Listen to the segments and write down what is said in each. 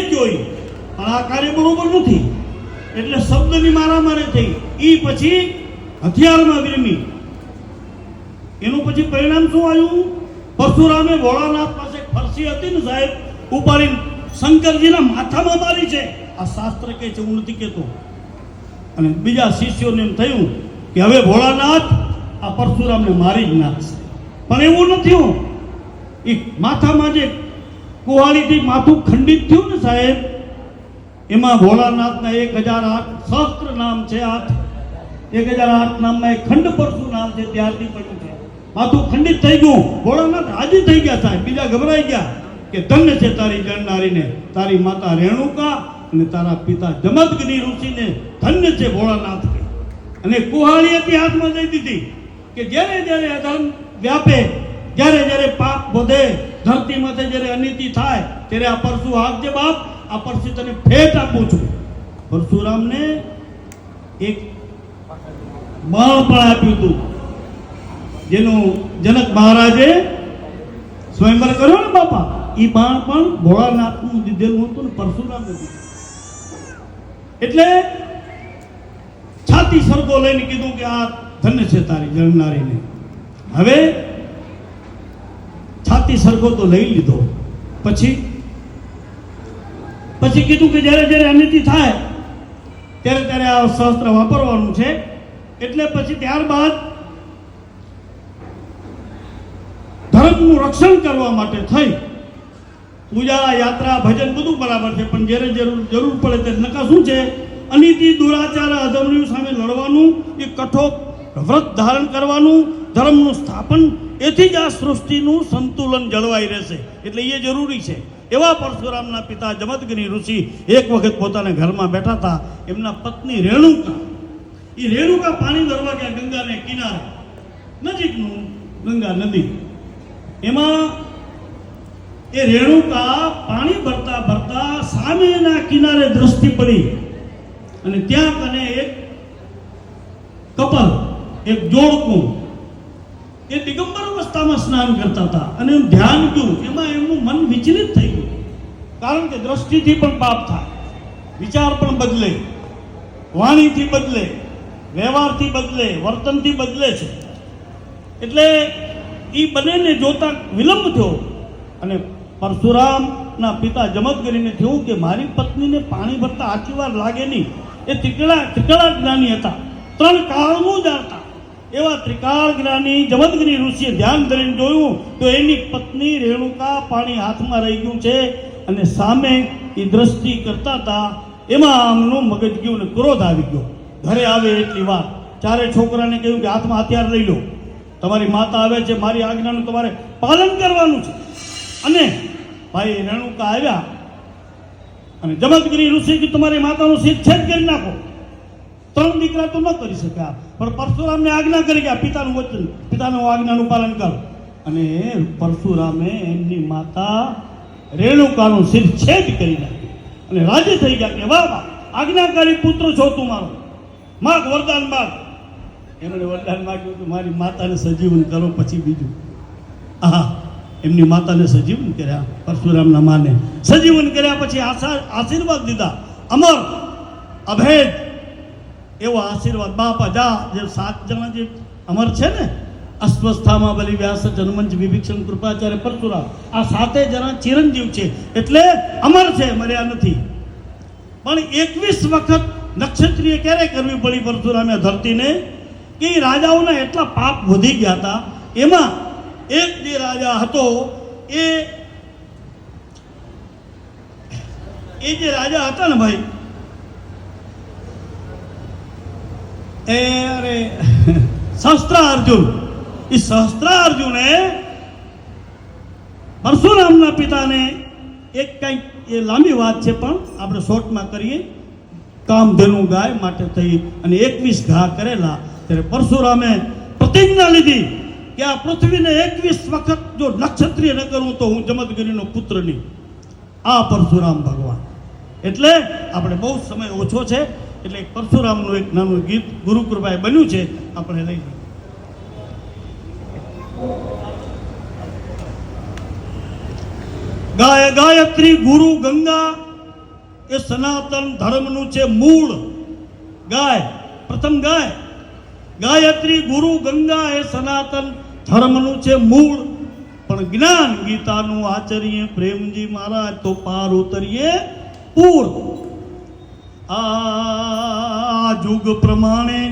ગયો ઈ. પણ આ કાર્ય બરોબર નથી. એટલે શબ્દની મારામારી થઈ. એ પછી હથિયારમાં વિરમી. એનું પછી પરિણામ શું આવ્યું? પરશુરામે ભોળાનાથ પાસે ફરસી હતી ને સાહેબ, ઉપાડીને શંકરજીના માથામાં મારી છે. આ શાસ્ત્ર કહે છે, હું નથી કહેતો. અને બીજા શિષ્યોને એમ થયું કે હવે ભોળાનાથ આ પરશુરામને મારી જ નાખશે. પણ એવું નથી હું એ માથામાં જે કુહાડીથી માથું ખંડિત થયું ને સાહેબ, એમાં ભોળાનાથના એક હજાર આઠ સહસ્ત્ર નામ છે આઠ. એક હજાર આઠ નામમાં એક ખંડ પરશું નામ છે, ત્યારથી પડ્યું છે. માથું ખંડિત થઈ ગયું. ભોળાનાથ રાજી થઈ ગયા સાહેબ. બીજા ગભરાઈ ગયા કે ધન્ય છે તારી જણનારીને તારી માતા રેણુકા અને તારા પિતા જમદગની ઋષિને ધન્ય છે ભોળાનાથ અને કુહાળી હતી હાથમાં દઈ દીધી કે જ્યારે જ્યારે અધર્મ વ્યાપે, જ્યારે જ્યારે પાપ વધે ધરતી માથે જ્યારે અનિતિ થાય, ત્યારે આ પરશુ આપજે બાપ, આ પરશુ તને ભેટ આપું છું. પરશુરામને એક બાળ પણ આપ્યું હતું, જેનું જનક મહારાજે સ્વયંવર કર્યો ને બાપા. એ બાણ પણ ભોળાનાથનું દીધેલું હતું ને પરશુરામને એટલે છાતી સરગો લઈને કીધું કે આ ધન્ય છે તારી જણનારીને હવે છાતી સરખો તો લઈ લીધો. પછી? પછી કીધું કે જ્યારે જ્યારે અનિતિ થાય, ત્યારે ત્યારે આ શસ્ત્ર વાપરવાનું છે. એટલે પછી ત્યારબાદ ધર્મનું રક્ષણ કરવા માટે થઈ. પૂજા, યાત્રા, ભજન બધું બરાબર છે, પણ જ્યારે જરૂર જરૂર પડે ત્યારે નકા શું છે? અનિતિ, દુરાચાર અધર્મની સામે લડવાનું, એ કઠોર વ્રત ધારણ કરવાનું, ધર્મનું સ્થાપન એથી જ આ સૃષ્ટિનું સંતુલન જળવાઈ રહેશે. એટલે એ જરૂરી છે. એવા પરશુરામના પિતા જમદગિરી ઋષિ એક વખત પોતાના ઘરમાં બેઠા હતા. એમના પત્ની રેણુકા. એ રેણુકા પાણી ભરવા ગયા ગંગાને કિનારે. નજીકનું ગંગા નદી. એમાં એ રેણુકા પાણી ભરતા ભરતા સામેના કિનારે દ્રષ્ટિ પડી. અને ત્યાં કને એક કપલ, એક જોડકું એ દિગંબર અવસ્થામાં સ્નાન કરતા હતા. અને ધ્યાન ગયું. એમાં એમનું મન વિચલિત થઈ ગયું. કારણ કે દ્રષ્ટિથી પણ પાપ થાય. વિચાર પણ બદલે. વાણીથી બદલે. વ્યવહારથી બદલે. વર્તનથી બદલે છે. એટલે એ બંનેને જોતા વિલંબ થયો. અને પરશુરામના પિતા જમદગરીને થયું કે મારી પત્નીને પાણી ભરતા આખી વાર લાગે નહીં. એ ત્રિકળા ત્રિકળા જ્ઞાની હતા. ત્રણ કાળનું જાણતા એવા ત્રિકાળ જ્ઞાની જમદગીરી ઋષિએ ધ્યાન ધરીને જોયું, તો એની પત્ની રેણુકા પાણી હાથમાં રહી ગયું છે અને સામે એ દ્રષ્ટિ કરતા હતા, એમાં આમનું મગજ ગયું ને ક્રોધ આવી ગયો. ઘરે આવે એટલી વાર ચારે છોકરાને કહ્યું કે હાથમાં હથિયાર લઈ લો. તમારી માતા આવે છે, મારી આજ્ઞાનું તમારે પાલન કરવાનું છે. અને ભાઈ રેણુકા આવ્યા. અને જમદગીરી ઋષિ કે તમારી માતાનું શિરછેદ કરી નાખો. ત્રણ દીકરા તો ન કરી શક્યા. પણ પરશુરામને આજ્ઞા કરી ગયા પિતાનું વચન, પિતાનું આજ્ઞાનું પાલન કર. અને પરશુરામે એમની માતા રેણુકાનું શિરછેદ કરી નાખ્યું. અને રાજી થઈ ગયા કે વાહ, આજ્ઞાકારી પુત્ર છો તું મારો. માગ, વરદાન માગ. એમણે વરદાન માગ્યું કે, મારી માતાને સજીવન કરો, પછી બીજું. આહા, એમની માતાને સજીવન કર્યા, પરશુરામના માને. સજીવન કર્યા પછી આશા, આશીર્વાદ દીધા. અમર, અભેદ એવો આશીર્વાદ બાપા જા, જે સાત જણા જે અમર છે ને, અસ્વસ્થામાં બલિ વ્યાસ, જન્મંચ, વિભીક્ષણ, કૃપાચાર્ય, પરશુરામ, આ સાતે જણા ચિરંજીવ છે. એટલે અમર છે, મર્યા નથી. પણ એકવીસ વખત નક્ષત્રીય ક્યારે કરવી પડી પરશુરામે ધરતીને? કે રાજાઓના એટલા પાપ વધી ગયા હતા. એમાં એક જે રાજા હતો, એ એ જે રાજા હતા ને ભાઈ એ અરે, સહસ્ત્રાર્જુન. એ સહસ્ત્રાર્જુને પરશુરામના પિતાને એક કંઈક એ લાંબી વાત છે, પણ આપણે શોર્ટમાં કરીએ. કામધેનુ ગાય માટે થઈ અને એકવીસ ઘા કરેલા. ત્યારે પરશુરામે પ્રતિજ્ઞા લીધી કે આ પૃથ્વીને એકવીસ વખત જો નક્ષત્રિય ન કરું તો હું જમદગીરીનો પુત્ર નહીં. આ પરશુરામ ભગવાન. એટલે આપણે બહુ સમય ઓછો છે. એટલે પરશુરામનું એક નાનું ગીત ગુરુકૃપાએ બન્યું છે, આપણે લઈ લઈએ. ગાય ગાયત્રી ગુરુ ગંગા એ સનાતન ધર્મનું છે મૂળ. ગાય, પ્રથમ ગાય. ગાયત્રી ગુરુ ગંગા એ સનાતન ધર્મનું છે મૂળ. પણ જ્ઞાન ગીતાનું આચરીએ, પ્રેમજી મહારાજ તો પાર ઉતરીએ પૂર. આ યુગ પ્રમાણે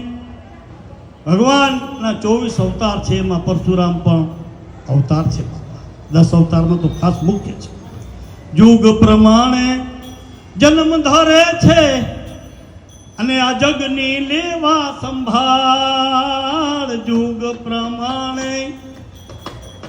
ભગવાનના ચોવીસ અવતાર છે, એમાં પરશુરામ પણ અવતાર છે દસ અવતારમાં તો ખાસ મુખ્ય છે. યુગ પ્રમાણે જન્મ ધરે છે અને આ જગની લેવા સંભાળ યુગ પ્રમાણે